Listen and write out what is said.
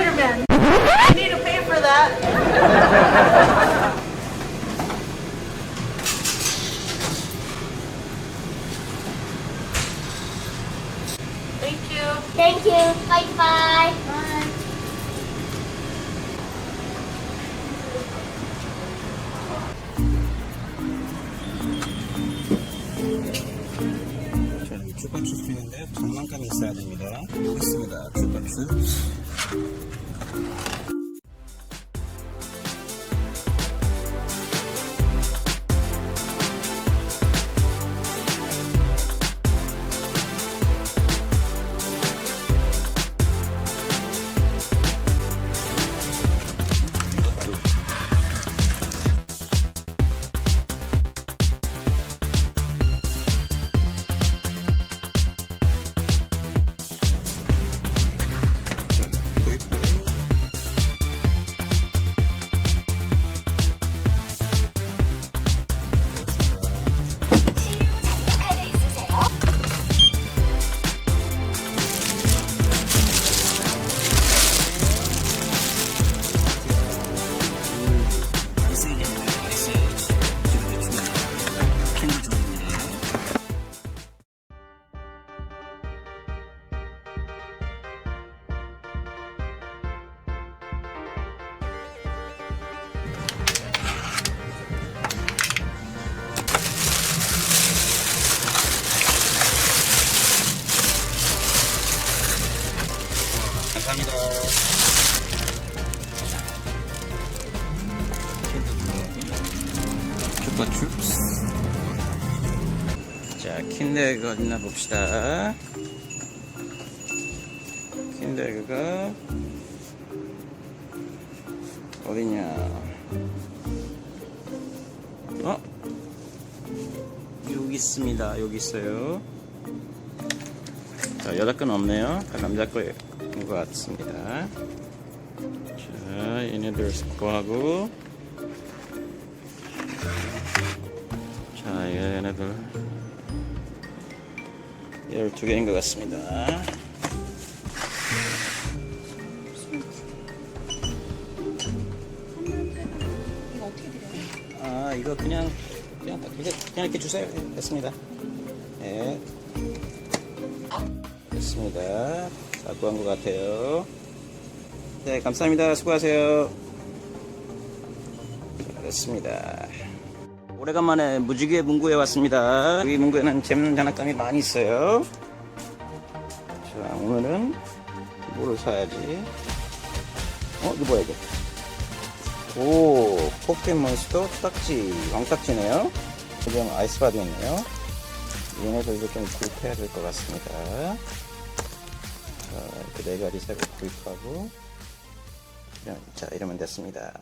Spider-Man. You need to pay for that. Thank you. Thank you. Bye bye. 주가추 쓰는데 장난감이 있어야 됩니다. 있습니다. 주가추. 감사합니다. 자, 킨데그가 어딨나 봅시다. 킨데그가 어디냐? 어? 여기 있습니다. 여기 있어요. 자, 여자 건 없네요. 다 남자 거 인것 같습니다. 자, 얘네들 스코하고 자, 얘네들 12개인 것 같습니다. 아, 이거 그냥, 그냥, 그냥, 이렇게 주세요. 네, 됐습니다. 네. 됐습니다. 자, 구한 것 같아요. 네, 감사합니다. 수고하세요. 자, 됐습니다. 오래간만에 무지개 문구에 왔습니다. 여기 문구에는 재밌는 장난감이 많이 있어요. 자, 오늘은 뭐를 사야지? 어, 이거 뭐야, 이거? 오, 포켓몬스터 딱지, 왕딱지네요. 그냥 아이스바디 있네요. 이거 좀 구입해야 될 것 같습니다. 자, 이렇게 네 가지 색을 구입하고. 자, 이러면 됐습니다.